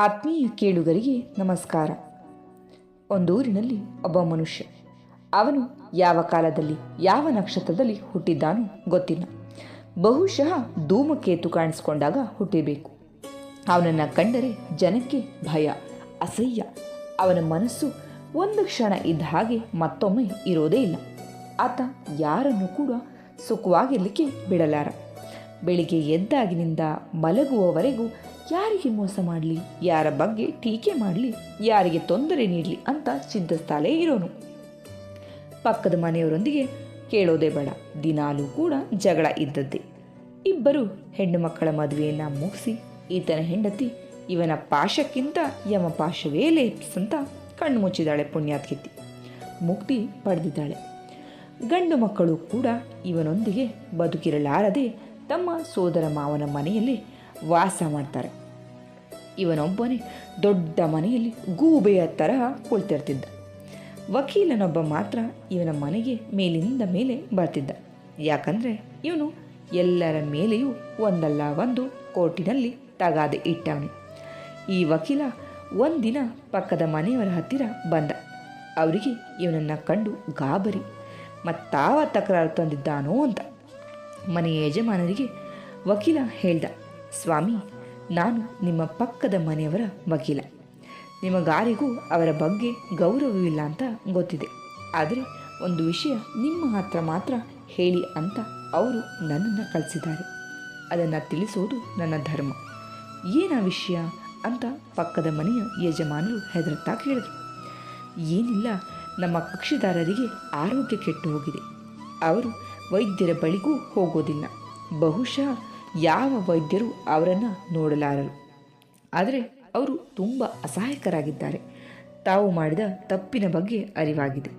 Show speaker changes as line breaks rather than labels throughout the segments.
ಆತ್ಮೀಯ ಕೇಳುಗರಿಗೆ ನಮಸ್ಕಾರ. ಒಂದೂರಿನಲ್ಲಿ ಒಬ್ಬ ಮನುಷ್ಯ. ಅವನು ಯಾವ ಕಾಲದಲ್ಲಿ, ಯಾವ ನಕ್ಷತ್ರದಲ್ಲಿ ಹುಟ್ಟಿದ್ದಾನೋ ಗೊತ್ತಿಲ್ಲ. ಬಹುಶಃ ಧೂಮಕೇತು ಕಾಣಿಸ್ಕೊಂಡಾಗ ಹುಟ್ಟಿಬೇಕು. ಅವನನ್ನು ಕಂಡರೆ ಜನಕ್ಕೆ ಭಯ, ಅಸಹ್ಯ. ಅವನ ಮನಸ್ಸು ಒಂದು ಕ್ಷಣ ಇದ್ದ ಹಾಗೆ ಮತ್ತೊಮ್ಮೆ ಇರೋದೇ ಇಲ್ಲ. ಆತ ಯಾರನ್ನು ಕೂಡ ಸುಖವಾಗಿರಲಿಕ್ಕೆ ಬಿಡಲಾರ. ಬೆಳಿಗ್ಗೆ ಎದ್ದಾಗಿನಿಂದ ಮಲಗುವವರೆಗೂ ಯಾರಿಗೆ ಮೋಸ ಮಾಡಲಿ? ಯಾರ ಬಗ್ಗೆ ಟೀಕೆ ಮಾಡಲಿ? ಯಾರಿಗೆ ತೊಂದರೆ ನೀಡಲಿ ಅಂತ ಚಿಂತಿಸ್ತಾಲೇ ಇರೋನು. ಪಕ್ಕದ ಮನೆಯವರೊಂದಿಗೆ ಕೇಳೋದೇ ಬೇಡ. ದಿನಾಲೂ ಕೂಡ ಜಗಳ ಇದ್ದದ್ದೇ. ಇಬ್ಬರು ಹೆಣ್ಣು ಮಕ್ಕಳ ಮದುವೆಯನ್ನು ಮುಗಿಸಿ ಈತನ ಹೆಂಡತಿ ಇವನ ಪಾಶಕ್ಕಿಂತ ಯಮ ಪಾಶವೇ ಲೇಪ್ಸಂತ ಕಣ್ಣು ಮುಚ್ಚಿದಾಳೆ ಪುಣ್ಯಾತ್ಕಿತ್ತಿ ಮುಕ್ತಿ ಪಡೆದಿದ್ದಾಳೆ. ಗಂಡು ಮಕ್ಕಳು ಕೂಡ ಇವನೊಂದಿಗೆ ಬದುಕಿರಲಾರದೆ ತಮ್ಮ ಸೋದರ ಮಾವನ ಮನೆಯಲ್ಲಿ ವಾಸ ಮಾಡ್ತಾರೆ. ಇವನೊಬ್ಬನೇ ದೊಡ್ಡ ಮನೆಯಲ್ಲಿ ಗೂಬೆಯ ತರಹ ಕುಳಿತಿರ್ತಿದ್ದ. ವಕೀಲನೊಬ್ಬ ಮಾತ್ರ ಇವನ ಮನೆಗೆ ಮೇಲಿಂದ ಮೇಲೆ ಬರ್ತಿದ್ದ. ಯಾಕಂದರೆ ಇವನು ಎಲ್ಲರ ಮೇಲೆಯೂ ಒಂದಲ್ಲ ಒಂದು ಕೋರ್ಟಿನಲ್ಲಿ ತಗಾದೆ ಇಟ್ಟವನು ಈ ವಕೀಲ ಒಂದಿನ ಪಕ್ಕದ ಮನೆಯವರ ಹತ್ತಿರ ಬಂದ. ಅವರಿಗೆ ಇವನನ್ನು ಕಂಡು ಗಾಬರಿ ಮತ್ತಾವ ತಕರಾರು ತಂದಿದ್ದಾನೋ ಅಂತ ಮನೆಯ ಯಜಮಾನರಿಗೆ ವಕೀಲ ಹೇಳ್ದ. ಸ್ವಾಮಿ, ನಾನು ನಿಮ್ಮ ಪಕ್ಕದ ಮನೆಯವರ ವಕೀಲ. ನಿಮಗಾರಿಗೂ ಅವರ ಬಗ್ಗೆ ಗೌರವವಿಲ್ಲ ಅಂತ ಗೊತ್ತಿದೆ. ಆದರೆ ಒಂದು ವಿಷಯ ನಿಮ್ಮ ಹತ್ರ ಮಾತ್ರ ಹೇಳಿ ಅಂತ ಅವರು ನನ್ನನ್ನು ಕಳಿಸಿದ್ದಾರೆ. ಅದನ್ನು ತಿಳಿಸೋದು ನನ್ನ ಧರ್ಮ. ಏನ ವಿಷಯ ಅಂತ ಪಕ್ಕದ ಮನೆಯ ಯಜಮಾನರು ಹೆದರುತ್ತಾ ಕೇಳಿದರು. ಏನಿಲ್ಲ, ನಮ್ಮ ಕಕ್ಷಿದಾರರಿಗೆ ಆರೋಗ್ಯ ಕೆಟ್ಟು ಹೋಗಿದೆ ಅವರು ವೈದ್ಯರ ಬಳಿಗೂ ಹೋಗೋದಿಲ್ಲ. ಬಹುಶಃ ಯಾವ ವೈದ್ಯರು ಅವರನ್ನು ನೋಡಲಾರರು. ಆದರೆ ಅವರು ತುಂಬ ಅಸಹಾಯಕರಾಗಿದ್ದಾರೆ. ತಾವು ಮಾಡಿದ ತಪ್ಪಿನ ಬಗ್ಗೆ ಅರಿವಾಗಿದೆ.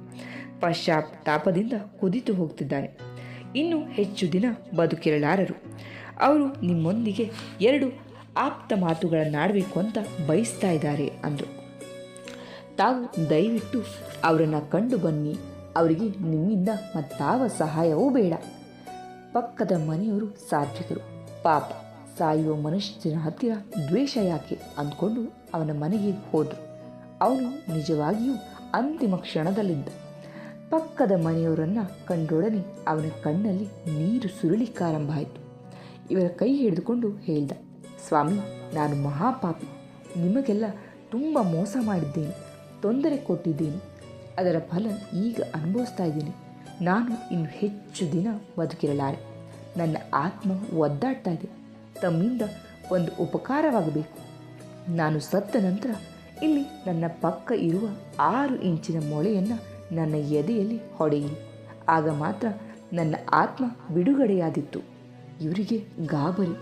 ಪಶ್ಚಾತ್ತಾಪದಿಂದ ಕುದಿತು ಹೋಗ್ತಿದ್ದಾರೆ. ಇನ್ನು ಹೆಚ್ಚು ದಿನ ಬದುಕಿರಲಾರರು. ಅವರು ನಿಮ್ಮೊಂದಿಗೆ ಎರಡು ಆಪ್ತ ಮಾತುಗಳನ್ನಾಡಬೇಕು ಅಂತ ಬಯಸ್ತಾ ಇದ್ದಾರೆ ಅಂದರು. ತಾವು ದಯವಿಟ್ಟು ಅವರನ್ನು ಕಂಡು ಬನ್ನಿ. ಅವರಿಗೆ ನಿಮ್ಮಿಂದ ಮತ್ತಾವ ಸಹಾಯವೂ ಬೇಡ. ಪಕ್ಕದ ಮನೆಯವರು ಸಾತ್ವಿಕರು. ಪಾಪ ಸಾಯುವ ಮನುಷ್ಯನ ಹತ್ತಿರ ದ್ವೇಷ ಯಾಕೆ ಅಂದ್ಕೊಂಡು ಅವನ ಮನೆಗೆ ಹೋದರು. ಅವನು ನಿಜವಾಗಿಯೂ ಅಂತಿಮ ಕ್ಷಣದಲ್ಲಿದ್ದ. ಪಕ್ಕದ ಮನೆಯವರನ್ನು ಕಂಡೊಡನೆ ಅವನ ಕಣ್ಣಲ್ಲಿ ನೀರು ಸುರುಳಿಕ್ಕಾರಂಭ ಆಯಿತು. ಇವರ ಕೈ ಹಿಡಿದುಕೊಂಡು ಹೇಳ್ದ, ಸ್ವಾಮಿ, ನಾನು ಮಹಾಪಾಪಿ. ನಿಮಗೆಲ್ಲ ತುಂಬ ಮೋಸ ಮಾಡಿದ್ದೇನೆ, ತೊಂದರೆ ಕೊಟ್ಟಿದ್ದೇನೆ. ಅದರ ಫಲ ಈಗ ಅನುಭವಿಸ್ತಾ ಇದ್ದೀನಿ. ನಾನು ಇನ್ನು ಹೆಚ್ಚು ದಿನ ಬದುಕಿರಲಾರೆ. ನನ್ನ ಆತ್ಮ ಒದ್ದಾಡ್ತಾ ಇದೆ. ತಮ್ಮಿಂದ ಒಂದು ಉಪಕಾರವಾಗಬೇಕು. ನಾನು ಸತ್ತ ನಂತರ ಇಲ್ಲಿ ನನ್ನ ಪಕ್ಕ ಇರುವ ಆರು ಇಂಚಿನ ಮೊಳೆಯನ್ನು ನನ್ನ ಎದೆಯಲ್ಲಿ ಹೊಡೆಯಿರಿ. ಆಗ ಮಾತ್ರ ನನ್ನ ಆತ್ಮ ಬಿಡುಗಡೆಯಾದಿತ್ತು. ಇವರಿಗೆ ಗಾಬರಿ.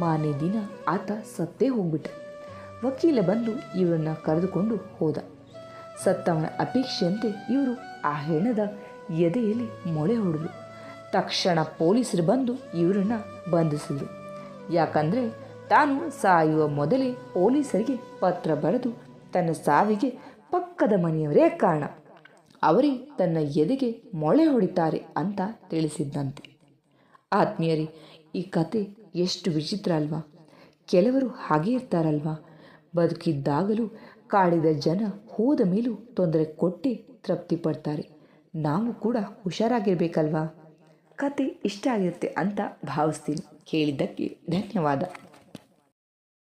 ಮಾನೆ ದಿನ ಆತ ಸತ್ತೇ ಹೋಗ್ಬಿಟ್ಟ. ವಕೀಲ ಬಂದು ಇವರನ್ನ ಕರೆದುಕೊಂಡು ಹೋದ. ಸತ್ತವನ ಅಪೇಕ್ಷೆಯಂತೆ ಇವರು ಆ ಹೆಣದ ಎದೆಯಲ್ಲಿ ಮೊಳೆ ಹೊಡೆದು ತಕ್ಷಣ ಪೊಲೀಸರು ಬಂದು ಇವರನ್ನು ಬಂಧಿಸಿದರು. ಯಾಕಂದರೆ ತಾನು ಸಾಯುವ ಮೊದಲೇ ಪೊಲೀಸರಿಗೆ ಪತ್ರ ಬರೆದು ತನ್ನ ಸಾವಿಗೆ ಪಕ್ಕದ ಮನೆಯವರೇ ಕಾರಣ. ಅವರೇ ತನ್ನ ಎದೆಗೆ ಮೊಳೆ ಹೊಡಿತಾರೆ ಅಂತ ತಿಳಿಸಿದ್ದಂತೆ. ಆತ್ಮೀಯರೇ, ಈ ಕತೆ ಎಷ್ಟು ವಿಚಿತ್ರ ಅಲ್ವಾ? ಕೆಲವರು ಹಾಗೆ ಇರ್ತಾರಲ್ವಾ? ಬದುಕಿದ್ದಾಗಲೂ ಕಾಡಿದ ಜನ ಹೋದ ಮೇಲೂ ತೊಂದರೆ ಕೊಟ್ಟೇ ತೃಪ್ತಿ ಪಡ್ತಾರೆ ನಾವು ಕೂಡ ಹುಷಾರಾಗಿರ್ಬೇಕಲ್ವಾ? ಕತೆ ಇಷ್ಟ ಆಗಿರುತ್ತೆ ಅಂತ ಭಾವಿಸ್ತೀನಿ. ಕೇಳಿದ್ದಕ್ಕೆ ಧನ್ಯವಾದ.